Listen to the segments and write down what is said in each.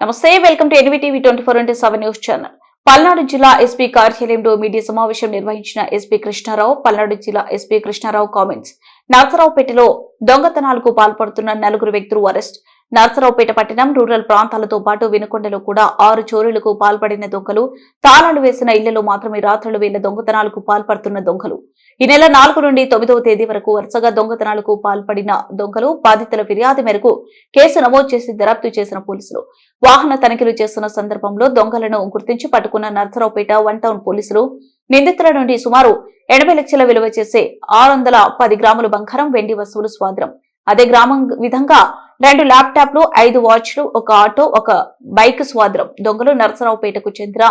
నమస్తే welcome to NVTV twenty four into seven news channel. Palnadu జిల్లా SP కార్యాలయంలో media సమావేశం నిర్వహించిన ఎస్పీ కృష్ణారావు పల్నాడు జిల్లా ఎస్పీ కృష్ణారావు కామెంట్స్. నరసరావుపేటలో దొంగతనాలకు పాల్పడుతున్న నలుగురు వ్యక్తులు అరెస్ట్. నర్సరావుపేట పట్టణం రూరల్ ప్రాంతాలతో పాటు వినుకొండలో కూడా ఆరు చోరీలకు పాల్పడిన దొంగలు తాళాలు వేసిన ఇళ్ళలో మాత్రమే రాత్రులు వేల దొంగతనాలకు పాల్పడుతున్న దొంగలు. ఈ నెల నాలుగు నుండి తొమ్మిదవ తేదీ వరకు వరుసగా దొంగతనాలకు పాల్పడిన దొంగలు బాధితుల ఫిర్యాదు మేరకు కేసు నమోదు చేసి దర్యాప్తు చేసిన పోలీసులు. వాహన తనిఖీలు చేస్తున్న సందర్భంలో దొంగలను గుర్తించి పట్టుకున్న నర్సరావుపేట వన్ టౌన్ పోలీసులు నిందితుల నుండి సుమారు ఎనభై లక్షల విలువ చేసే ఆరు వందల పది గ్రాముల బంగారం వెండి వస్తువులు స్వాధీనం. అదే గ్రామం విధంగా రెండు ల్యాప్టాప్లు ఐదు వాచ్లు ఒక ఆటో ఒక బైక్ స్వాద్రం దొంగలు నరసరావుపేటకు చెందిన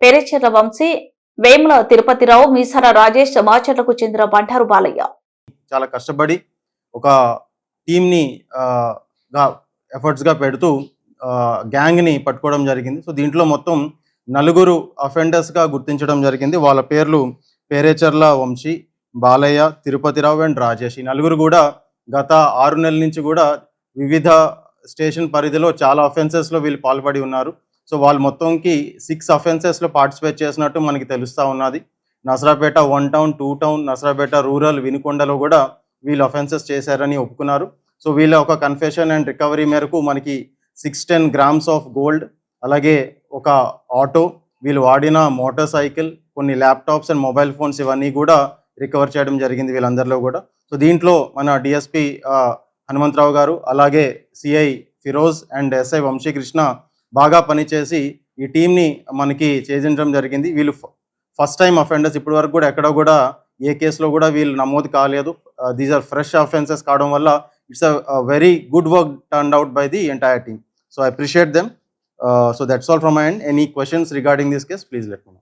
పెరేచెర్ల వంశీ వేముల తిరుపతిరావు మీసాల రాజేష్ మాచర్లకు చెందిన బంటారు బాలయ్య. చాలా కష్టపడి ఒక టీమ్ని గా ఎఫర్ట్స్గా పెడుతూ గ్యాంగ్ని పట్టుకోవడం జరిగింది. సో దీంట్లో మొత్తం నలుగురు అఫెండర్స్గా గుర్తించడం జరిగింది. వాళ్ళ పేర్లు పేరేచర్ల వంశీ బాలయ్య తిరుపతిరావు అండ్ రాజేష్. ఈ నలుగురు కూడా గత ఆరు నెలల నుంచి కూడా వివిధ స్టేషన్ పరిధిలో చాలా అఫెన్సెస్లో వీళ్ళు పాల్పడి ఉన్నారు. సో వాళ్ళు మొత్తంకి సిక్స్ అఫెన్సెస్లో పార్టిసిపేట్ చేసినట్టు మనకి తెలుస్తూ ఉన్నది. Nasarapeta one town two town Nasarapeta rural వినుకొండలో కూడా వీళ్ళు అఫెన్సెస్ చేశారని ఒప్పుకున్నారు. సో వీళ్ళ ఒక కన్ఫెషన్ అండ్ రికవరీ మేరకు మనకి six ten grams of gold అలాగే ఒక ఆటో వీళ్ళు వాడిన మోటార్ సైకిల్ కొన్ని ల్యాప్టాప్స్ అండ్ మొబైల్ ఫోన్స్ ఇవన్నీ కూడా రికవర్ చేయడం జరిగింది వీళ్ళందరిలో కూడా. సో దీంట్లో మన డిఎస్పి హనుమంతరావు గారు అలాగే CI Feroz and SI Vamsikrishna బాగా పనిచేసి ఈ టీంని మనకి చేయించడం జరిగింది. వీళ్ళు ఫస్ట్ టైం అఫెండర్స్ ఇప్పటి వరకు కూడా ఎక్కడ కూడా ఏ కేసులో కూడా వీళ్ళు నమోదు కాలేదు. దీస్ ఆర్ ఫ్రెష్ అఫెన్సెస్ కావడం వల్ల it's a very good work turn out by the entire team. So I appreciate them. So that's all from my and any questions regarding this case please let me